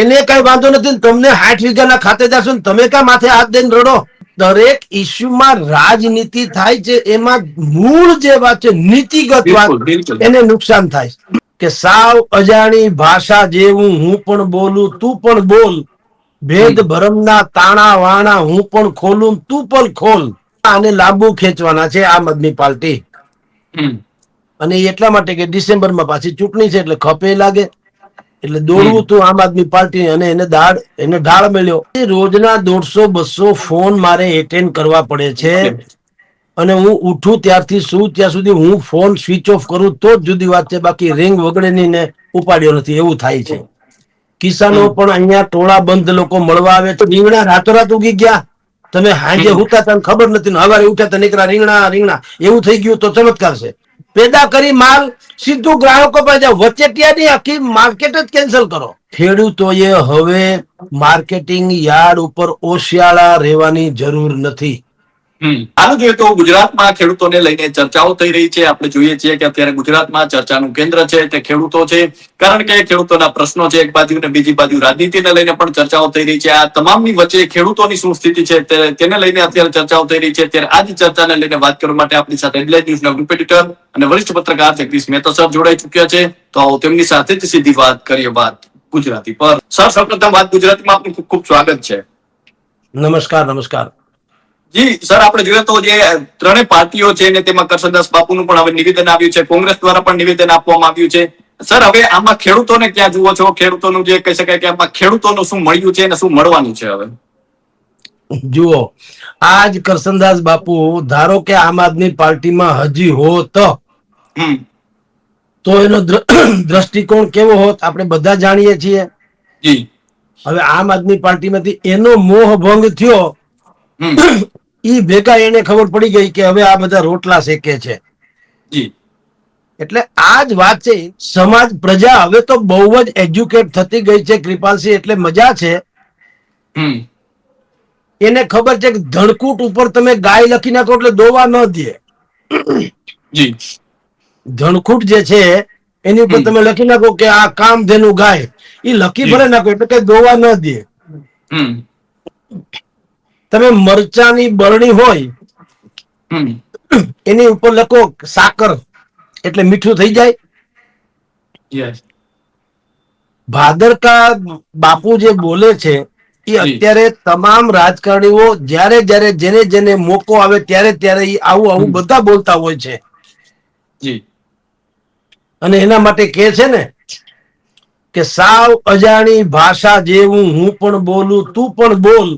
એને કઈ વાંધો નથી તમને સાઠ વીઘાના ખાતેદાર છો તમે કઈ માથે હાથ દઈને રડો? દરેક ઇસ્યુમાં રાજનીતિ થાય છે એમાં મૂળ જે વાત છે નીતિગત વાત એને નુકસાન થાય કે સાવ અજાણી ભાષા જેવું હું પણ બોલું તું પણ બોલ. ભેદ ભરમના તાણા વાણા હું પણ ખોલું તું પણ ખોલ. આને લાંબુ ખેંચવાના છે આમ આદમી પાર્ટી. અને એટલા માટે કે ડિસેમ્બરમાં પાછી ચૂંટણી છે એટલે ખપે લાગે. એટલે દોડવું તું આમ આદમી પાર્ટી અને એને દાળ એને ઢાળ મળ્યો રોજના દોઢસો બસો ફોન મારે એટેન્ડ કરવા પડે છે. અને હું ઉઠું ત્યારથી શું ત્યાં સુધી હું ફોન સ્વિચ ઓફ કરું તો જ જુદી વાત છે. બાકી રિંગ વગડે ને ઉપાડ્યો નથી. એવું થાય છે. કિસાનો પણ અહીંયા ટોળા બંધ લોકો મળવા આવે તો રીંગણા રાતોરાત ઉગી ગયા. તમે હાજે હુતા તને ખબર નથી ને હવારે ઉઠ્યા તને નીકળ્યા રીંગણા રીંગણા. એવું થઈ ગયું તો ચમત્કાર છે. પેદા કરી માલ સીધું ગ્રાહકો પાસે જાઓ. વચેટિયાની આખી માર્કેટ જ કેન્સલ કરો. ખેડૂતોએ હવે માર્કેટિંગ યાર્ડ ઉપર ઓશિયાળા રહેવાની જરૂર નથી. આનું જોઈએ તો ગુજરાતમાં ખેડૂતોને લઈને ચર્ચાઓ થઈ રહી છે. આપણે જોઈએ છીએ કે અત્યારે ગુજરાતમાં ચર્ચાનું કેન્દ્ર છે તે ખેડૂતો છે. કારણ કે ખેડૂતોના પ્રશ્નો છે એક બાજુ ને બીજી બાજુ રાજનીતિને લઈને પણ ચર્ચાઓ થઈ રહી છે. આ તમામની વચ્ચે ખેડૂતોની શું સ્થિતિ છે તેને લઈને અત્યારે ચર્ચાઓ થઈ રહી છે. ત્યારે આ જ ચર્ચાને લઈને વાત કરવા માટે આપણી સાથે હેડલાઇન ન્યૂઝના ગ્રુપ એડિટર અને વરિષ્ઠ પત્રકાર જગદીશ મહેતા સર જોડાઈ ચુક્યા છે. તો આવો તેમની સાથે જ સીધી વાત કરીએ વાત ગુજરાતી પર. સર સૌપ્રથમ વાત ગુજરાતીમાં આપનું ખૂબ ખૂબ સ્વાગત છે. નમસ્કાર નમસ્કાર. જી સર આપણે જોઈએ તો જે ત્રણેય પાર્ટીઓ છે ને તેમાં કરશનદાસ બાપુનું પણ હવે નિવેદન આવ્યું છે કોંગ્રેસ દ્વારા પણ નિવેદન આપવામાં આવ્યું છે. સર હવે આમાં ખેડૂતોને ક્યાં જુઓ છો? ખેડૂતોનું જે કહી શકાય કે આમાં ખેડૂતોનું શું મળ્યું છે અને શું મળવાનું છે હવે? જુઓ આજ કરસનદાસ બાપુ ધારો કે આમ આદમી પાર્ટીમાં હજી હોત તો એનો દ્રષ્ટિકોણ કેવો હોત? આપણે બધા જાણીએ છીએ. જી. હવે આમ આદમી પાર્ટીમાંથી એનો મોહ ભંગ થયો ઈ ભેગા એને ખબર પડી ગઈ કે હવે આ બધા રોટલા શેકે છે. એટલે આ જ વાત છે સમાજ પ્રજા હવે તો બહુ જ એજ્યુકેટ થતી ગઈ છે કૃપાલસિંહ એટલે મજા છે. એને ખબર છે કે ધણકૂટ ઉપર તમે ગાય લખી નાખો એટલે દોવા ન દે. ધણકૂટ જે છે એની ઉપર તમે લખી નાખો કે આ કામ ધેનું ગાય. એ લખી ભલે નાખો એટલે કઈ દોવા ન દે. તમે મરચાની બરણી હોય એની ઉપર લખો સાકર એટલે મીઠું થઈ જાય. ભાદરકા બાપુ જે બોલે છે એ અત્યારે તમામ રાજકારણીઓ જ્યારે જ્યારે જેને જેને મોકો આવે ત્યારે ત્યારે આવું આવું બધા બોલતા હોય છે. અને એના માટે કે છે ને કે સાવ અજાણી ભાષા જેવું હું પણ બોલું તું પણ બોલ.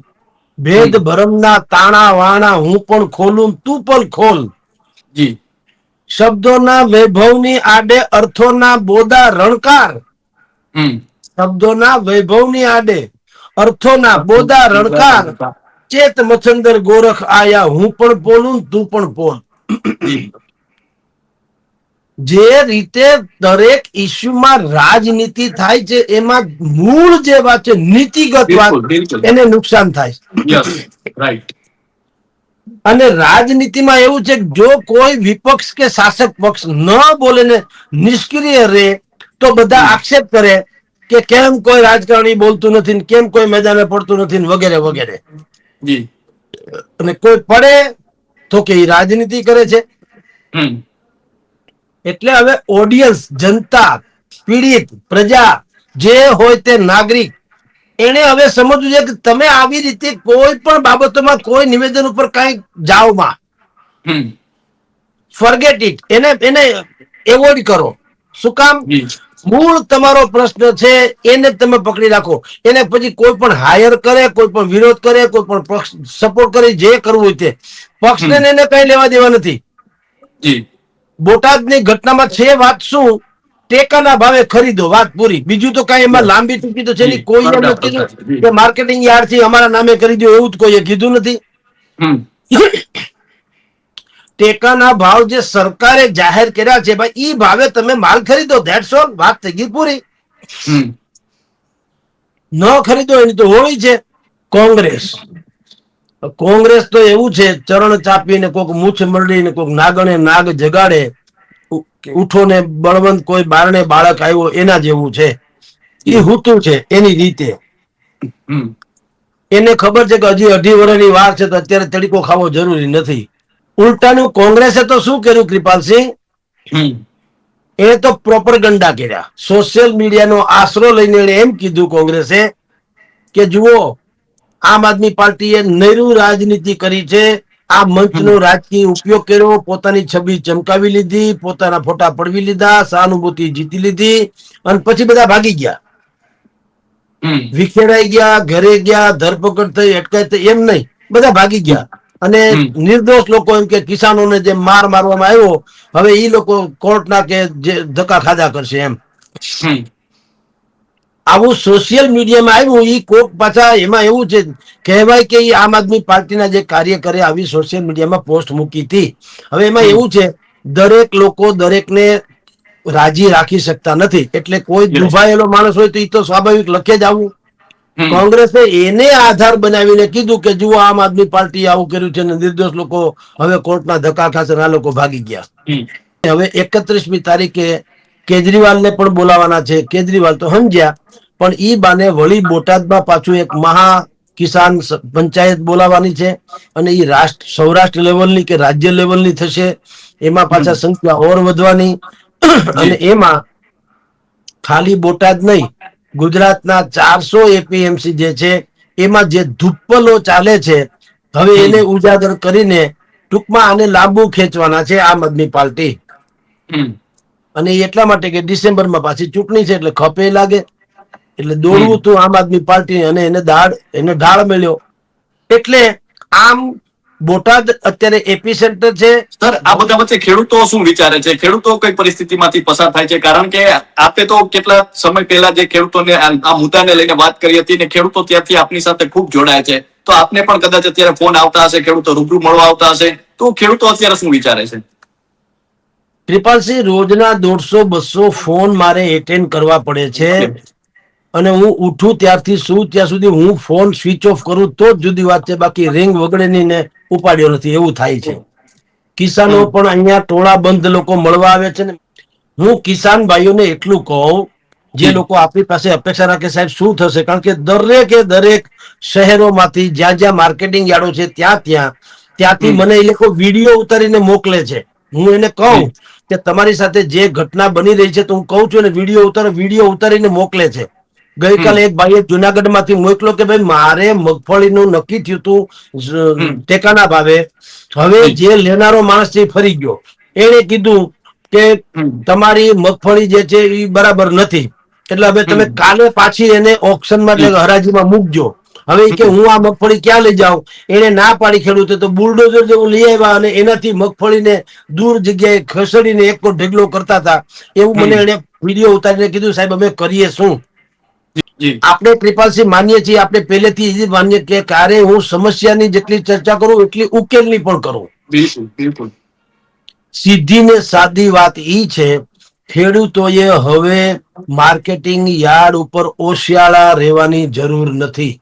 ભેદ. ભરમના તાણા વાણા હું પણ ખોલું તું પણ ખોલ. જી. શબ્દોના વૈભવની આડે અર્થોના બોદા રણકાર. હમ. શબ્દોના વૈભવની આડે અર્થોના બોદા રણકાર. ચેત મચંદર ગોરખ આયા હું પણ બોલું તું પણ બોલ. જી રીતે દરેક ઇસ્યુમાં રાજનીતિ થાય છે એમાં મૂળ જે વાત છે નીતિગત વાત એને નુકસાન થાય રાઈટ અને રાજનીતિમાં એવું છે કે જો કોઈ વિપક્ષ કે શાસક પક્ષ ન બોલે ને નિષ્ક્રિય રહે તો બધા આક્ષેપ કરે કે કેમ કોઈ રાજકારણી બોલતું નથી કેમ કોઈ મેદાને પડતું નથી વગેરે વગેરે. અને કોઈ પડે તો કે રાજનીતિ કરે છે. એટલે હવે ઓડિયન્સ જનતા પીડિત પ્રજા જે હોય તે નાગરિક એને હવે સમજવું છે કે તમે આવી રીતે કોઈ પણ બાબતોમાં કોઈ નિવેદન ઉપર કઈ જાઓમાં ફોરગેટ ઇટ એને એને એવોર્ડ કરો. શું કામ? મૂળ તમારો પ્રશ્ન છે એને તમે પકડી રાખો. એને પછી કોઈ પણ હાયર કરે કોઈ પણ વિરોધ કરે કોઈ પણ પક્ષ સપોર્ટ કરે જે કરવું હોય તે. પક્ષને એને કઈ લેવા દેવા નથી. જી. બોટાદની ઘટનામાં છે વાત શું? ટેકાના ભાવે ખરીદો વાત પૂરી. બીજું તો કઈ એમાં લાંબી ચૂકી તો છે કોઈ એમ નથી કીધું કે માર્કેટિંગ યાર્ડથી અમારા નામે કરી દો એવું જ કોઈએ કીધું નથી. ટેકાના ભાવ જે સરકારે જાહેર કર્યા છે ભાઈ ઈ ભાવે તમે માલ ખરીદો ધેટ્સ ઓલ વાત થઈ ગઈ પૂરી. ન ખરીદો એની તો હોવી છે. કોંગ્રેસ. કોંગ્રેસ તો એવું છે ચરણ ચાપીને કોક મૂછ મરડીને કોક નાગણે નાગ જગાડે ઉઠો ને બળવંત કોઈ બારણે બાળક આવ્યો એના જેવું છે. એ હુતું છે એની રીતે. એને ખબર છે કે હજી અઢી વર્ષની વાર છે તો અત્યારે તડીકો ખાવો જરૂરી નથી. ઉલટાનું કોંગ્રેસે તો શું કર્યું કૃપાલસિંહ? એ તો પ્રોપરગંડા કર્યા. સોશિયલ મીડિયાનો આશરો લઈને એમ કીધું કોંગ્રેસે કે જુઓ આમ આદમી પાર્ટીએ નૈરું રાજનીતિ કરી છે. આ મંચનો રાજકીય ઉપયોગ કર્યો. પોતાની છબી ચમકાવી લીધી પોતાના ફોટા પડવી લીધા સહાનુભૂતિ જીતી લીધી અને પછી બધા ભાગી ગયા. વિખેરાઈ ગયા ઘરે ગયા ધરપકડ થઈ અટકાય થઈ એમ નહીં. બધા ભાગી ગયા. અને નિર્દોષ લોકો એમ કે કિસાનોને જે માર મારવામાં આવ્યો હવે એ લોકો કોર્ટના કે જે ધક્કા ખાધા કરશે એમ. આવું સોશિયલ મીડિયામાં આવ્યું એ કોક પાછા એમાં એવું છે કહેવાય કે આમ આદમી પાર્ટીના જે કાર્યકરે આવી સોશિયલ મીડિયામાં પોસ્ટ મૂકી હતી. હવે એમાં એવું છે દરેક લોકો દરેકને રાજી રાખી શકતા નથી. એટલે કોઈ દુભાયેલો માણસ હોય તો એ તો સ્વાભાવિક લખે જ આવું. કોંગ્રેસે એને આધાર બનાવીને કીધું કે જુઓ આમ આદમી પાર્ટી આવું કર્યું છે અને નિર્દોષ લોકો હવે કોર્ટના ધક્કા ખાશે આ લોકો ભાગી ગયા. હવે એકત્રીસમી તારીખે કેજરીવાલને પણ બોલાવાના છે. કેજરીવાલ તો સમજ્યા પણ ઈ બાને વળી બોટાદમાં પાછું એક મહા કિસાન પંચાયત બોલાવાની છે અને એ રાષ્ટ્ર સૌરાષ્ટ્ર લેવલની કે રાજ્ય લેવલની થશે એમાં પાછા સંખ્યા ઓર વધવાની અને એમાં ખાલી બોટાદ નહીં ગુજરાતના ચારસો એપીએમસી જે છે એમાં જે ધુપ્પલો ચાલે છે હવે એને ઉજાગર કરીને ટૂંકમાં આને લાંબુ ખેંચવાના છે આમ આદમી પાર્ટી. અને એટલા માટે કે ડિસેમ્બરમાં પાછી ચૂંટણી છે એટલે ખપે લાગે. એટલે દોડવું તું આમ આદમી પાર્ટી અને એને દાળ એને ઢાળ મળ્યો. એટલે આમ બોટાદ અત્યારે એપી સેન્ટર છે. સર આ બધા વચ્ચે ખેડૂતો શું વિચારે છે? ખેડૂતો કઈ પરિસ્થિતિમાંથી પસાર થાય છે? કારણ કે આપે તો કેટલા સમય પહેલા જે ખેડૂતોને આ આ મુદ્દાને લઈને વાત કરી હતી ને ખેડૂતો ત્યાંથી આપની સાથે ખૂબ જોડાય છે. તો આપને પણ કદાચ અત્યારે ફોન આવતા હશે ખેડૂતો રૂબરૂ મળવા આવતા હશે. તો ખેડૂતો અત્યારે શું વિચારે છે? કૃપાલસિંહ રોજના દોઢસો બસો ફોન મારે એટેન્ડ કરવા પડે છે. અને હું ઉઠું ત્યારથી શું ત્યાં સુધી હું ફોન સ્વિચ ઓફ કરું તો જ જુદી વાત છે બાકી રિંગ વગડેની ને ઉપાડ્યો નથી એવું થાય છે. કિસાનો પણ અહીંયા ટોળા બંધ લોકો મળવા આવે છે ને. હું કિસાન ભાઈઓને એટલું કહું જે લોકો આપણી પાસે અપેક્ષા રાખે સાહેબ શું થશે? કારણ કે દરેકે દરેક શહેરોમાંથી જ્યાં જ્યાં માર્કેટિંગ યાર્ડો છે ત્યાં ત્યાં ત્યાંથી મને એ લોકો વીડિયો ઉતારીને મોકલે છે. હું એને કહું. કે તમારી સાથે જે ઘટના બની રહી છે તો હું કહું છું ને વીડિયો ઉતારો વીડિયો ઉતારીને મોકલે છે. ગઈકાલે એક ભાઈએ જુનાગઢમાંથી મોકલો કે ભાઈ મારે મગફળીનું નક્કી થયું હતું ટેકાના ભાવે. હવે જે લેનારો માણસ છે એ ફરી ગયો. એણે કીધું કે તમારી મગફળી જે છે એ બરાબર નથી. એટલે હવે તમે. કાલે પાછી એને ઓપ્શનમાં એટલે હરાજીમાં મૂકજો. હવે કે હું આ મગફળી ક્યાં લઈ જાઉં? એને ના પાડી ખેડૂતે તો બુલડોઝર જેવું લઈ આવ્યા અને એનાથી મગફળીને દૂર જગ્યાએ ખસેડીને એક ઢગલો કરતા હતા. એવું મને એને વીડિયો ઉતારીને કીધું સાહેબ અમે કરીએ શું? આપણે કૃપાલસિંહ માનીએ છીએ આપણે પહેલેથી એ જ માનીએ કે ક્યારે હું સમસ્યાની જેટલી ચર્ચા કરું એટલી ઉકેલની પણ કરું. બિલકુલ બિલકુલ. સીધી ને સાદી વાત ઈ છે ખેડૂતોએ હવે માર્કેટિંગ યાર્ડ ઉપર ઓશિયાળા રહેવાની જરૂર નથી.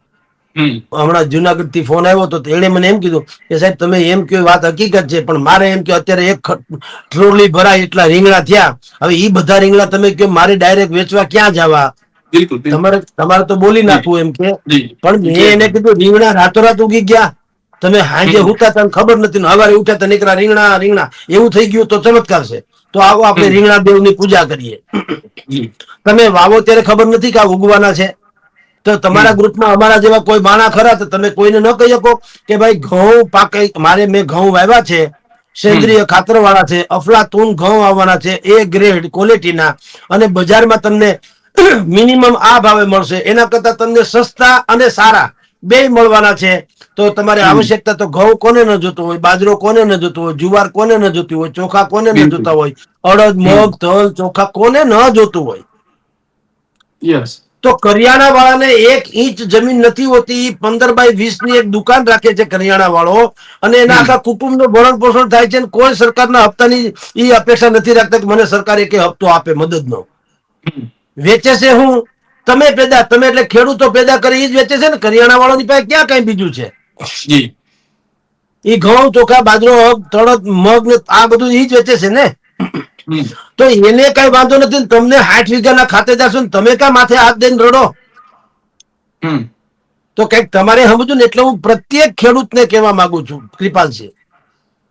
હમણાં જુનાગઢથી ફોન આવ્યો હતો તો એણે મને એમ કીધું કે સાહેબ તમે એમ કયો વાત હકીકત છે પણ મારે એમ કયો અત્યારે એક ટ્રોલી ભરાય એટલા રીંગણા થયા. હવે એ બધા રીંગણા તમે કયો મારે ડાયરેક્ટ વેચવા ક્યાં જવા? તમારે તમારે તો બોલી નાખવું એમ કે. પણ મેં એને કીધું રીંગણા રાતોરાત ઉગી ગયા. તમે હાજે હમ. હુતા તને ખબર નથી ને હવારે ઉઠ્યા તને નીકળ્યા રીંગણા રીંગણા. એવું થઈ ગયું તો ચમત્કાર છે. તો આવો આપણે રીંગણા રીંગણા દેવની પૂજા કરીએ. તમે વાવો ત્યારે ખબર નથી કે આ ઉગવાના છે. તો તમારા. ગ્રુપમાં અમારા જેવા કોઈ માણા ખરા તો તમે કોઈને ન કહી શકો કે ભાઈ ઘઉં પાકે મારે મેં ઘઉં વાવ્યા છે સેન્દ્રિય ખાતર વાળા છે અફલાતુન ઘઉં આવવાના છે એ ગ્રેડ ક્વોલિટીના અને બજારમાં તમને મિનિમમ આ ભાવે મળશે. એના કરતા તમને સસ્તા અને સારા બે મળવાના છે. તો તમારે આવશ્યકતા તો ઘઉં કોને ન જોતું હોય બાજરો કોને ન જોતું હોય જુવાર કોને ન જોતી હોય ચોખા કોને ન જોતા હોય અડદ મગ તલ ચોખા કોને ન જોતું હોય. યસ તો કરિયાણા વાળાને એક ઇંચ જમીન નથી હોતી પંદર બાય વીસની એક દુકાન રાખે છે કરિયાણા વાળો અને એના આખા કુટુંબનું ભરણ પોષણ થાય છે કોઈ સરકારના હપ્તાની ઈ અપેક્ષા નથી રાખતા કે મને સરકાર એક હપ્તો આપે મદદનો. નો વેચે છે હું? તમે પેદા તમે એટલે ખેડૂતો પેદા કરી એ જ વેચે છે ને? કરિયાણા વાળાની પાસે ક્યાં કઈ બીજું છે? એ ઘઉં ચોખા બાજરો તળદ મગ ને આ બધું એ જ વેચે છે ને. તો એને કઈ વાંધો નથી તમને હાઠ વીઘાના ખાતે જશો ને તમે કઈ માથે હાથ દઈને રડો. તો કંઈક તમારે સમજુ ને એટલે હું પ્રત્યેક ખેડૂતને કહેવા માંગુ છું કૃપાલસિંહ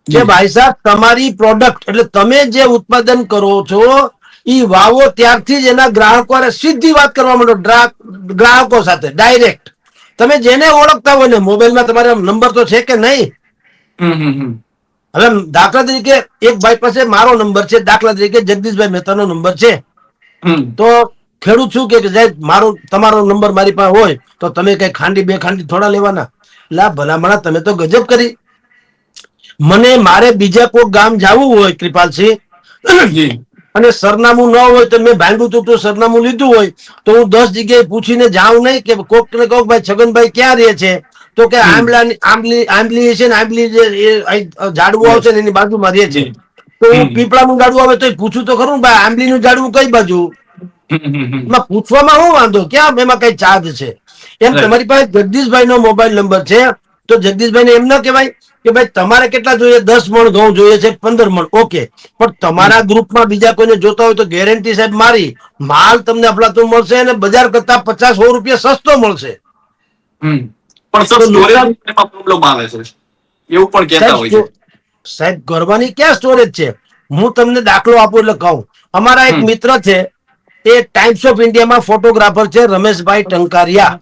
કે. ભાઈ સાહેબ તમારી પ્રોડક્ટ એટલે તમે જે ઉત્પાદન કરો છો એ વાવો ત્યારથી જ એના ગ્રાહકો સીધી વાત કરવા માંડો ગ્રાહકો સાથે ડાયરેક્ટ તમે જેને ઓળખતા હોય ને મોબાઈલમાં તમારા નંબર તો છે કે નહીં. હવે દાખલા તરીકે એક ભાઈ પાસે મારો નંબર છે. દાખલા તરીકે જગદીશભાઈ મહેતાનો નંબર છે. તો ખેડૂત શું કે કે સાહેબ મારો તમારો નંબર મારી પાસે હોય તો તમે કઈ ખાંડી બે ખાંડી થોડા લેવાના. લા ભલામણા તમે તો ગજબ કરી. મને મારે બીજા કોઈ ગામ જવું હોય કૃપાલસિંહ. અને સરનામું ન હોય તો મેં ભાંડું તૂટું સરનામું લીધું હોય તો હું દસ જગ્યાએ પૂછીને જાઉં નહીં કે કોક ને કોક ભાઈ છગનભાઈ ક્યાં રહે છે? તો કે આંબલા આંબલી આંબલી છે ને આંબલી જે ઝાડવું આવશે ને એની બાજુમાં રહે છે. તો હું. પીપળાનું ઝાડવું આવે તો પૂછું તો ખરું ભાઈ આંબલીનું ઝાડવું કઈ બાજુ. એમાં પૂછવામાં શું વાંધો? ક્યાં એમાં કઈ ચાર્જ છે? એમ તમારી પાસે જગદીશભાઈ નો મોબાઈલ નંબર છે. તો જગદીશભાઈ ને એમ ન કહેવાય કે ભાઈ તમારે કેટલા જોઈએ? દસ મણ ઘઉં જોઈએ છે પંદર મણ. ઓકે. પણ તમારા ગ્રુપમાં બીજા કોઈને જોતા હોય તો ગેરંટી સાહેબ મારી. માલ તમને અફલાતું મળશે અને બજાર કરતા પચાસ સો રૂપિયા સસ્તો મળશે. પણ સર સ્ટોરેજ પ્રોબ્લેમ આવે છે. એવું પણ કહેતા હોય છે. સાહેબ ગરબાની ક્યાં સ્ટોરેજ છે? હું તમને દાખલો આપું એટલે કહું. અમારા એક મિત્ર છે એ ટાઈમ્સ ઓફ ઇન્ડિયામાં ફોટોગ્રાફર છે રમેશભાઈ ટંકારિયા.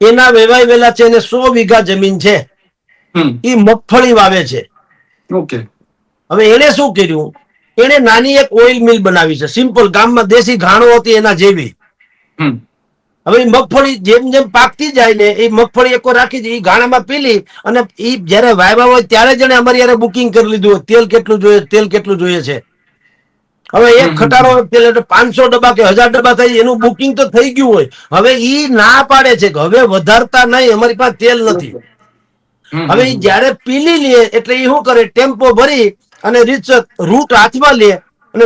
એના વેવાય વેલા છે એને સો વીઘા જમીન છે. એ મગફળી વાવે છે. ઓકે. હવે એણે શું કર્યું? એણે નાની એક ઓઇલ મિલ બનાવી છે. સિમ્પલ ગામમાં દેશી ઘાણો હતી એના જેવી. હવે એ મગફળી જેમ જેમ પાકતી જાય ને એ મગફળી એકો રાખી એ ગાણામાં પીલી અને એ જયારે વાયવા હોય ત્યારે જ અમારી યારે બુકિંગ કરી લીધું તેલ કેટલું જોઈએ તેલ કેટલું જોઈએ છે? હવે એક ખટારો તેલ એટલે પાંચસો ડબ્બા કે હજાર ડબ્બા થાય એનું બુકિંગ તો થઈ ગયું હોય. હવે ઈ ના પાડે છે કે હવે વધારતા નહીં અમારી પાસે તેલ નથી. હવે એ જ્યારે પીલી લે એટલે એ શું કરે? ટેમ્પો ભરી અને રીત રૂટ હાથમાં લે અને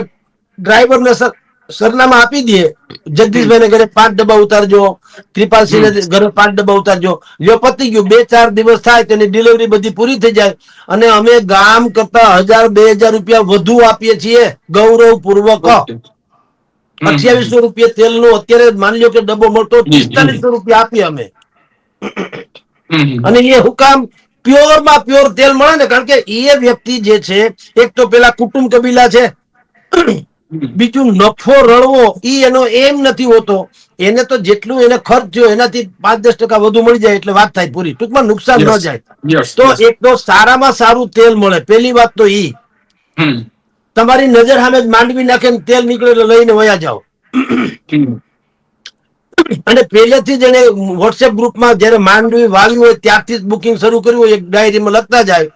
ડ્રાઈવરને સર સરનામા આપી દઈએ જગદીશભાઈને ઘરે પાંચ ડબ્બા ઉતારજો. કૃપાલસિંહને ઘરે પાંચ ડબ્બા ઉતારજો. લ્યો પતી ગયું. બે ચાર દિવસ થાય તેની ડિલિવરી બધી પૂરી થઈ જાય. અને અમે ગામ કરતા હજાર બે હજાર રૂપિયા વધુ આપીએ છીએ. ગૌરવ પૂર્વક. અઠ્યાવીસો રૂપિયા તેલનો અત્યારે માની લો કે ડબ્બો મળતો. પિસ્તાલીસો રૂપિયા આપીએ અમે. અને એ હુકામ પ્યોરમાં પ્યોર તેલ મળે ને કારણ કે એ વ્યક્તિ જે છે એક તો પેલા કુટુંબ કબીલા છે. બીજું નફો રળવો ઈ એનો એમ નથી હોતો. એને તો જેટલું એને ખર્ચ થયો એનાથી પાંચ દસ ટકા વધુ મળી જાય એટલે વાત થાય પૂરી. ટૂંકમાં નુકસાન ન જાય. તો એક તો સારામાં સારું તેલ મળે. પેલી વાત તો ઈ. તમારી નજર સામે માંડવી નાખે તેલ નીકળે એટલે લઈને વયા જાઓ. અને પહેલેથી જ એને વોટ્સએપ ગ્રુપમાં જ્યારે માંડવી વાવી હોય ત્યારથી જ બુકિંગ શરૂ કર્યું હોય એક ડાયરીમાં લખતા જાય.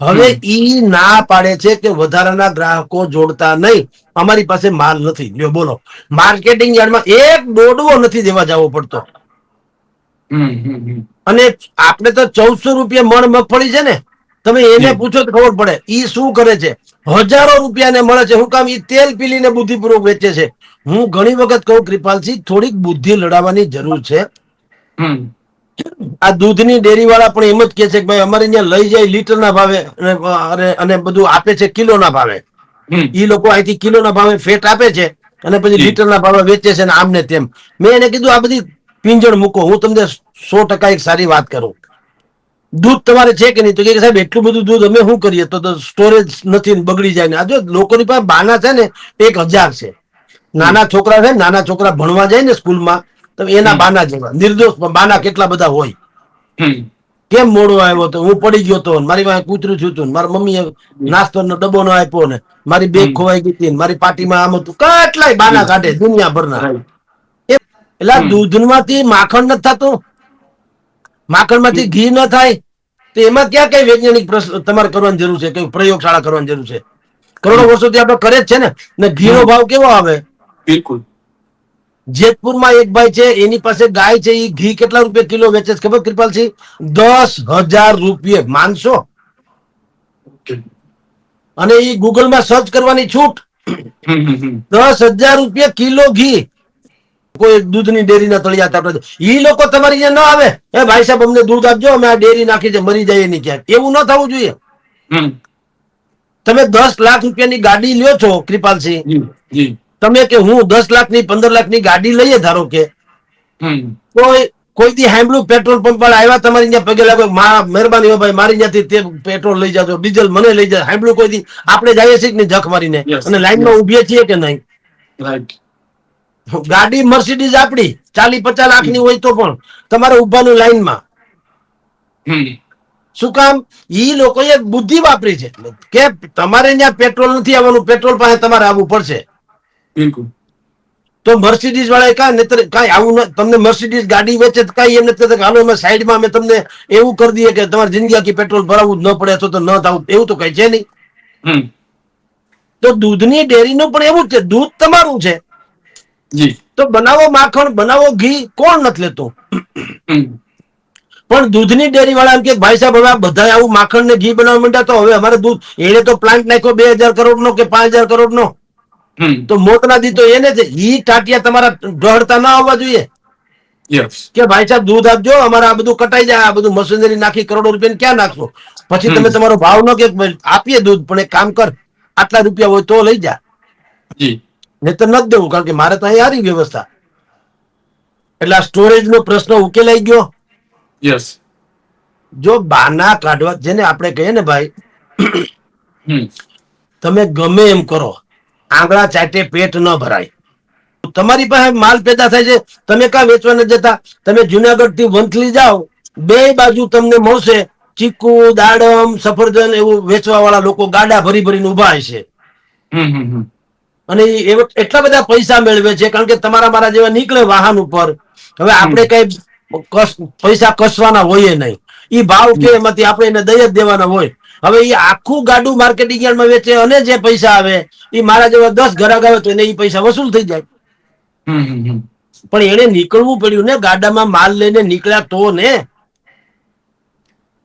હવે. ઈ ના પાડે છે કે વધારાના ગ્રાહકો જોડતા નહીં. અમારી પાસે માલ નથી. લ્યો બોલો. માર્કેટિંગ યાર્ડમાં એક દોડવો નથી દેવા જવો પડતો. અને આપણે તો ચૌદસો રૂપિયા મણ મગફળી છે ને તમે એને પૂછો તો ખબર પડે. ઈ શું કરે છે? હજારો રૂપિયાને મળે છે. હું કામ ઈ તેલ પીલીને બુદ્ધિપૂર્વક વેચે છે. હું ઘણી વખત કહું કૃપાલસિંહ થોડીક બુદ્ધિ લડાવવાની જરૂર છે. આ દૂધની ડેરી વાળા પણ એમ જ કે છે કે ભાઈ અમારે અહીંયા લઈ જાય લીટરના ભાવે અને બધું આપે છે કિલોના ભાવે. એ ઈ લોકો અહીંથી કિલોના ભાવે ફેટ આપે છે અને પછી લીટર ના ભાવે વેચે છે ને આમ ને તેમ. મેં એને કીધું આ બધી પિંજણ મૂકો હું તમને સો ટકા એક સારી વાત કરું. દૂધ તમારે છે કે નહીં? તો કે સાહેબ એટલું બધું દૂધ અમે શું કરીએ? તો સ્ટોરેજ નથી બગડી જાય ને. આ જો લોકોની પાસે બાના છે ને એક હજાર છે. નાના છોકરા છે ને, નાના છોકરા ભણવા જાય ને સ્કૂલમાં તો એના બાના જેવા. નિર્દોષ બાના કેટલા બધા હોય. કેમ મોડો આવ્યો તો? હું પડી ગયો તો મારી પાસે કૂતરું થયું હતું મારી મમ્મીએ નાસ્તો ડબ્બો ન આપ્યો ને મારી બેગ ખોવાઈ ગઈ હતી મારી પાર્ટીમાં આમ હતું. કેટલાય બાના કાઢે દુનિયાભરના. એટલે. દૂધમાંથી માખણ નથી થતું? માખણમાંથી ઘી ન થાય? તો એમાં ક્યાં કઈ વૈજ્ઞાનિક પ્રશ્ન તમારે કરવાની જરૂર છે? કઈ પ્રયોગશાળા કરવાની જરૂર છે? કરોડો વર્ષોથી આપણે કરે જ છે ને? ઘી ઘીનો ભાવ કેવો આવે? બિલકુલ. જેતપુરમાં એક ભાઈ છે એની પાસે ગાય છે એ ઘી કેટલા રૂપિયા કિલો વેચે છે ખબર કૃપાલસિંહ? દસ હજાર રૂપિયે. માનશો? અને એ ગૂગલમાં સર્ચ કરવાની છૂટ. દસ હજાર રૂપિયા કિલો ઘી. કોઈ દૂધની ડેરીના તળિયા આપણે ઈ લોકો તમારી અહીંયા ન આવે. એ ભાઈ સાહેબ અમને દૂધ આપજો અમે આ ડેરી નાખી છે મરી જાય નહીં ક્યાંક. એવું ન થવું જોઈએ. તમે દસ લાખ રૂપિયાની ગાડી લ્યો છો કૃપાલસિંહ. તમે કે હું દસ લાખની પંદર લાખની ગાડી લઈએ ધારો કે કોઈ થી દી સાંભળ્યું પેટ્રોલ પંપ પર આવ્યા તમારી ત્યાં પગે લાગો મહેરબાની હો ભાઈ મારી ત્યાંથી તે પેટ્રોલ લઈ જાજો ડીઝલ મને લઈ જાય સાંભળ્યું કોઈ દી આપણે જઈએ છીએ કે નહીં જખ મારીને? અને લાઈનમાં ઉભીએ છીએ કે નહીં? ગાડી મર્સિડીઝ આપણી ચાલી પચાસ લાખની હોય તો પણ તમારે ઉભાનું લાઈનમાં. શું કામ? ઈ લોકોએ બુદ્ધિ વાપરી છે. કે તમારે ત્યાં પેટ્રોલ નથી આવવાનું પેટ્રોલ પાસે તમારે આવવું પડશે. બિલકુલ. તો મર્સિડીઝ વાળા કાંઈ નતર કાંઈ આવું ન- તમને મર્સિડીઝ ગાડી વેચે તો કાંઈ એમ નથી હાલો અમે સાઈડમાં અમે તમને એવું કરી દઈએ કે તમારી જિંદગી આખી પેટ્રોલ ભરાવવું જ ન પડે અથવા તો ન થવું. એવું તો કઈ છે નહીં. તો દૂધની ડેરીનું પણ એવું જ છે. દૂધ તમારું છે. જી. તો બનાવો માખણ બનાવો ઘી કોણ નથી લેતો? પણ દૂધની ડેરી વાળા એમ કે ભાઈ સાહેબ હવે બધા આવું માખણ ને ઘી બનાવવા માંડ્યા તો હવે અમારે દૂધ એને તો પ્લાન્ટ નાખ્યો બે હજાર કરોડ નો કે પાંચ હજાર કરોડ નો તો મોતના દી તો એને છે ઈ ટાટિયા તમારા ઢળતા ના આવવા જોઈએ. કે ભાઈ સાહેબ દૂધ આપજો અમારે આ બધું કટાઈ જાય આ બધું મશીનરી નાખી કરોડો રૂપિયા ક્યાં નાખશો? પછી તમે તમારો ભાવ ન કે આપીએ દૂધ પણ એક કામ કર આટલા રૂપિયા હોય તો લઈ જા. જી. નહીં તો નથી દેવું કારણ કે મારે તો અહીં હારી વ્યવસ્થા. એટલે આ સ્ટોરેજ નો પ્રશ્ન ઉકેલાઈ ગયો. યસ જો બાના કાઢવા જેને આપણે કહીએ ને ભાઈ તમે ગમે એમ કરો. આંગળા ચાટે પેટ ન ભરાય. તમારી પાસે માલ પેદા થાય છે તમે ક્યાં વેચવા નથી જતા? તમે જુનાગઢથી વંથલી જાઓ બે બાજુ તમને મળશે ચીકુ દાડમ સફરજન એવું વેચવા વાળા લોકો ગાડા ભરી ભરીને ઊભા છે. અને એટલા બધા પૈસા મેળવે છે કારણ કે તમારા મારા જેવા નીકળે વાહન ઉપર. હવે આપણે કઈ પૈસા કસવાના હોઈએ નહીં. ઈ ભાવ કે એમાંથી આપણે એને દઈ જ દેવાના હોય. હવે એ આખું ગાડું માર્કેટિંગ યાર્ડમાં વેચે અને જે પૈસા આવે એ મારા જેવા દસ ગ્રાહક આવે તો એને એ પૈસા વસૂલ થઈ જાય. પણ એને નીકળવું પડ્યું ને ગાડામાં માલ લઈને નીકળ્યા તો ને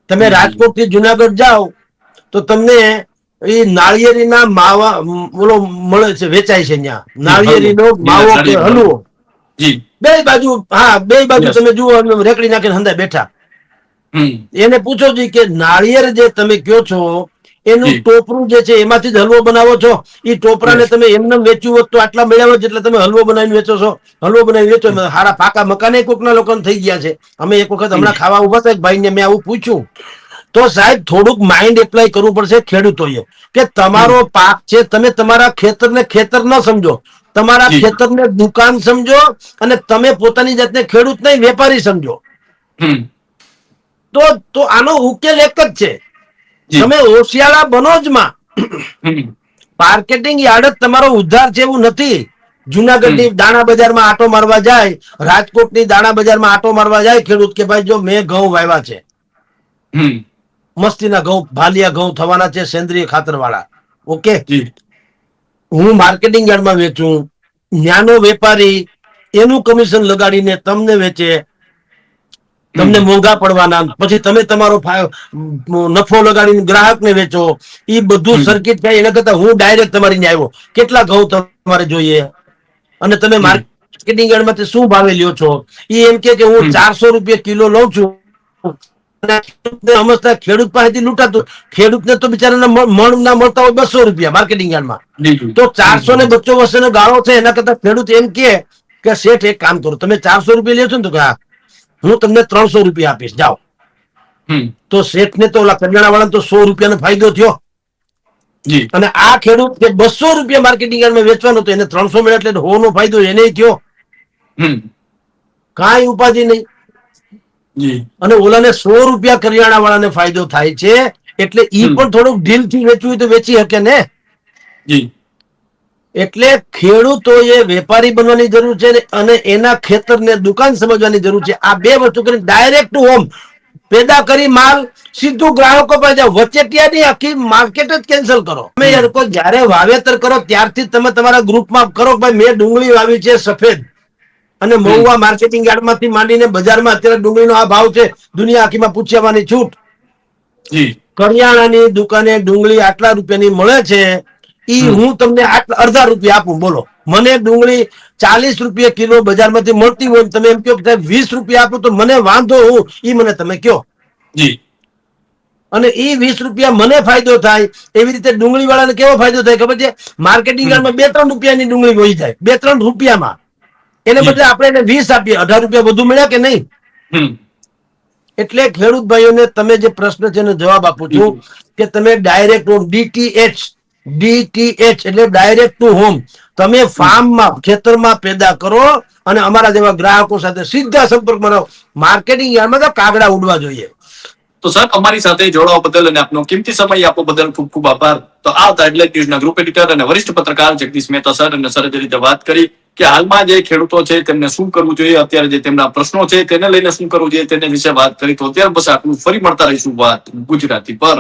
તમે રાજકોટથી જુનાગઢ જાઓ તો તમને એ નાળિયેરીના માવા ઓલો મળે છે વેચાય છે ત્યાં. નાળિયેરીનો. માવો કે હલવો. બે બાજુ હા બે બાજુ તમે જુઓ રેકડી નાખીને હંધાય બેઠા. એને પૂછો જી કે નાળિયેર જે તમે કયો છો એનું ટોપરું જે છે એમાંથી જ હલવો બનાવો છો? એ ટોપરાને. તમે એમને વેચ્યું હોત તો આટલા મળ્યા હોત એટલે તમે હલવો બનાવીને વેચો છો? હલવો બનાવીને વેચો? હારા પાકા મકાને કોકના લોકો થઈ ગયા છે. અમે એક વખત હમણાં ખાવા ઊભા થાય ભાઈ ભાઈને મેં આવું પૂછ્યું. તો સાહેબ થોડુંક માઇન્ડ એપ્લાય કરવું પડશે ખેડૂતોએ. કે તમારો પાક છે તમે તમારા ખેતરને ખેતર ન સમજો. તમારા ખેતરને દુકાન સમજો અને તમે પોતાની જાતને ખેડૂત નહીં વેપારી સમજો. તો તો આનો ઉકેલ એક જ છે. તમે ઓશિયાળા બનો જ માં. માર્કેટિંગ યાર્ડ જ તમારો ઉદ્ધાર જેવું નથી. જુનાગઢની દાણા બજારમાં આટો મારવા જાય રાજકોટની દાણા બજારમાં આટો મારવા જાય ખેડૂત કે ભાઈ જો મેં ઘઉં વાવ્યા છે. મસ્તીના ઘઉં ભાલિયા ઘઉં થવાના છે સેન્દ્રિય ખાતર વાળા ઓકે હું માર્કેટિંગ યાર્ડમાં વેચું. ન્યાનો વેપારી એનું કમિશન લગાડીને તમને વેચે. તમને મોંઘા પડવાના. પછી તમે તમારો નફો લગાડીને ગ્રાહકને વેચો. એ બધું. સર્કિટ થાય એના કરતા હું ડાયરેક્ટ તમારી આવ્યો. કેટલા ઘઉં તમારે જોઈએ? અને તમે. માર્કેટિંગ યાર્ડમાંથી શું ભાવે લ્યો છો? એ એમ કે કે હું ચારસો રૂપિયા કિલો લઉં છું. સમજતા ખેડૂત પાસેથી લૂંટાતું. ખેડૂતને તો બિચારાને મણ ના મળતા હોય બસો રૂપિયા માર્કેટિંગ યાર્ડમાં. તો ચારસો ને બચ્ચો વચ્ચેનો ગાળો છે એના કરતા ખેડૂત એમ કે કે શેઠ એક કામ કરો. તમે ચારસો રૂપિયા લ્યો છો ને તો કે હા, તમને ત્રણસો રૂપિયા આપીશ. જાઓ. તો શેઠ ને તો ઓલા કરિયાણા વાળા તો સો રૂપિયાનો ફાયદો થયો. અને આ ખેડૂત કે બસો રૂપિયા માર્કેટિંગ યાર્ડમાં વેચવાનો તો એને ત્રણસો મળે એટલે હો નો ફાયદો એને થયો. કાંઈ ઉપાધિ નહીં. જી. અને ઓલાને સો રૂપિયા કરિયાણા વાળાને ફાયદો થાય છે. એટલે ઈ પણ થોડુંક ઢીલથી વેચવું હોય તો વેચી શકે ને. જી. એટલે ખેડૂતોએ વેપારી બનવાની જરૂર છે અને એના ખેતરને દુકાન સમજવાની જરૂર છે. આ બે વસ્તુ કરીને ડાયરેક્ટ હોમ પેદા કરી માલ સીધું ગ્રાહકો પર જાઓ. વચેટિયાની આખી માર્કેટ જ કેન્સલ કરો. તમે કોઈ જ્યારે વાવેતર કરો ત્યારથી તમે તમારા ગ્રુપમાં કરો ભાઈ મેં ડુંગળી વાવી છે સફેદ. અને મહુવા માર્કેટિંગ યાર્ડમાંથી માંડીને બજારમાં અત્યારે ડુંગળીનો આ ભાવ છે. દુનિયા આખીમાં પૂછ્યાવાની છૂટ. કરિયાણાની દુકાને ડુંગળી આટલા રૂપિયાની મળે છે. ઈ હું તમને અડધા રૂપિયા આપું બોલો. મને ડુંગળી ચાલીસ રૂપિયા કિલો બજારમાંથી મળતી હોય તમે એમ કહો કે વીસ રૂપિયા આપો તો મને વાંધો હું ઈ મને તમે કયો જી. અને એ વીસ રૂપિયા મને ફાયદો થાય એવી રીતે ડુંગળી વાળાને કેવો ફાયદો થાય ખબર છે? માર્કેટિંગ યાર્ડમાં બે ત્રણ રૂપિયાની ડુંગળી વહી જાય બે ત્રણ રૂપિયામાં. એને બદલે આપણે એને વીસ આપીએ અઢાર રૂપિયા વધુ મળ્યા કે નહીં? એટલે ખેડૂત ભાઈઓને તમે જે પ્રશ્ન છે એનો જવાબ આપું છું કે તમે ડાયરેક્ટ ડીટીએચ ડીટીએચ એટલે ડાયરેક્ટ ટુ હોમ તમે ફાર્મમાં ખેતરમાં પેદા કરો અને અમારા જેવા ગ્રાહકો સાથે સીધા સંપર્કમાં રહો. માર્કેટિંગ યાર્ડમાં તો કાગડા ઉડવા જોઈએ. તો સર, અમારી સાથે જોડાવા બદલ અને આપનો કિંમતી સમય આપવા બદલ ખૂબ ખૂબ આભાર. તો આ હતા ન્યૂઝના ગ્રુપ એડિટર અને વરિષ્ઠ પત્રકાર જગદીશ મહેતા સર અને સર રીતે વાત કરી કે હાલમાં જે ખેડૂતો છે તેમને શું કરવું જોઈએ, અત્યારે જે તેમના પ્રશ્નો છે તેને લઈને શું કરવું જોઈએ તેને વિશે વાત કરી. તો અત્યારે બસ આટલું. ફરી મળતા રહીશું વાત ગુજરાતી પર.